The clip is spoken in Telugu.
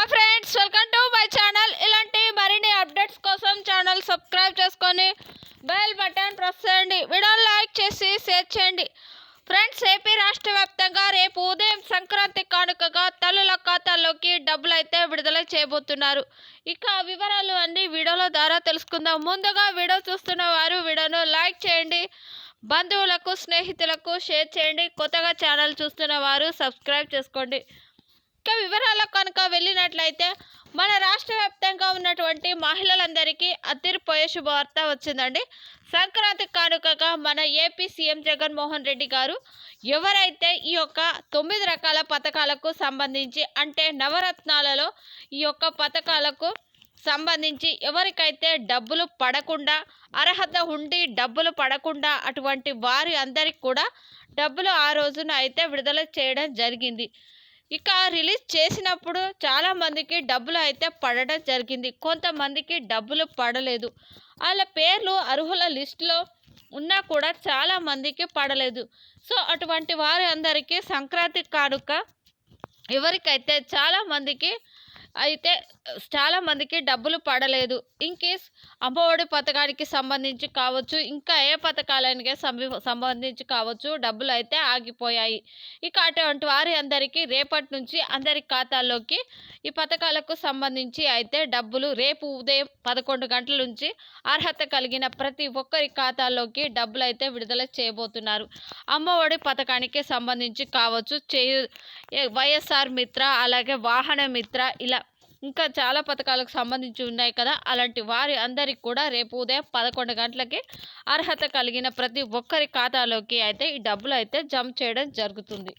Hi friends welcome to my channel. ఇలాంటి మరిన్ని అప్డేట్స్ కోసం ఛానల్ సబ్స్క్రైబ్ చేసుకొని బెల్ బటన్ ప్రెస్ చేయండి. వీడియోని లైక్ చేసి షేర్ చేయండి. ఫ్రెండ్స్ ఏపీ రాష్ట్ర వ్యాప్తంగా రేపు ఉదయం సంక్రాంతి కానుకగా తల్లుల ఖాతాల్లోకి డబ్బులు అయితే విడుదల చేయబోతున్నారు. ఇక వివరాలు అన్ని వీడియోల ద్వారా తెలుసుకుందాం. ముందుగా వీడియో చూస్తున్న వారు వీడియోను లైక్ చేయండి. బంధువులకు స్నేహితులకు షేర్ చేయండి. కొత్తగా ఛానల్ చూస్తున్న వారు సబ్స్క్రైబ్ చేసుకోండి. ఇక వివరాలకు కనుక వెళ్ళినట్లయితే మన రాష్ట్ర వ్యాప్తంగా ఉన్నటువంటి మహిళలందరికీ అదిరిపోయే శుభవార్త వచ్చిందండి. సంక్రాంతి కానుకగా మన ఏపీ సీఎం జగన్మోహన్ రెడ్డి గారు ఎవరైతే ఈ యొక్క తొమ్మిది రకాల పథకాలకు సంబంధించి అంటే నవరత్నాలలో ఈ యొక్క పథకాలకు సంబంధించి ఎవరికైతే డబ్బులు పడకుండా అర్హత ఉండి డబ్బులు పడకుండా అటువంటి వారి అందరికి కూడా డబ్బులు ఆ రోజున అయితే విడుదల చేయడం జరిగింది. ఇక రిలీజ్ చేసినప్పుడు చాలా మందికి డబ్బులు అయితే పడడం జరిగింది. కొంతమందికి డబ్బులు పడలేదు. వాళ్ళ పేర్లు అర్హుల లిస్టులో ఉన్నా కూడా చాలా మందికి పడలేదు. సో అటువంటి వారి అందరికీ సంక్రాంతి కానుక ఎవరికైతే చాలా మందికి అయితే చాలా మందికి డబ్బులు పడలేదు. ఇన్ కేస్ అమ్మఒడి పథకానికి సంబంధించి కావచ్చు ఇంకా ఏ పథకాలనికి సంబంధించి కావచ్చు డబ్బులు అయితే ఆగిపోయాయి. ఇక అటువంటి వారి అందరికీ రేపటి నుంచి అందరి ఖాతాల్లోకి ఈ పథకాలకు సంబంధించి అయితే డబ్బులు రేపు ఉదయం పదకొండు గంటల నుంచి అర్హత కలిగిన ప్రతి ఒక్కరి ఖాతాల్లోకి డబ్బులు అయితే విడుదల చేయబోతున్నారు. అమ్మఒడి పథకానికి సంబంధించి కావచ్చు చేయు వైఎస్ఆర్ మిత్ర అలాగే వాహన మిత్ర ఇలా ఇంకా చాలా పథకాలకు సంబంధించి ఉన్నాయి కదా. అలాంటి వారి అందరికి కూడా రేపు ఉదయం పదకొండు గంటలకి అర్హత కలిగిన ప్రతి ఒక్కరి ఖాతాలోకి అయితే ఈ డబ్బులు అయితే జమ చేయడం జరుగుతుంది.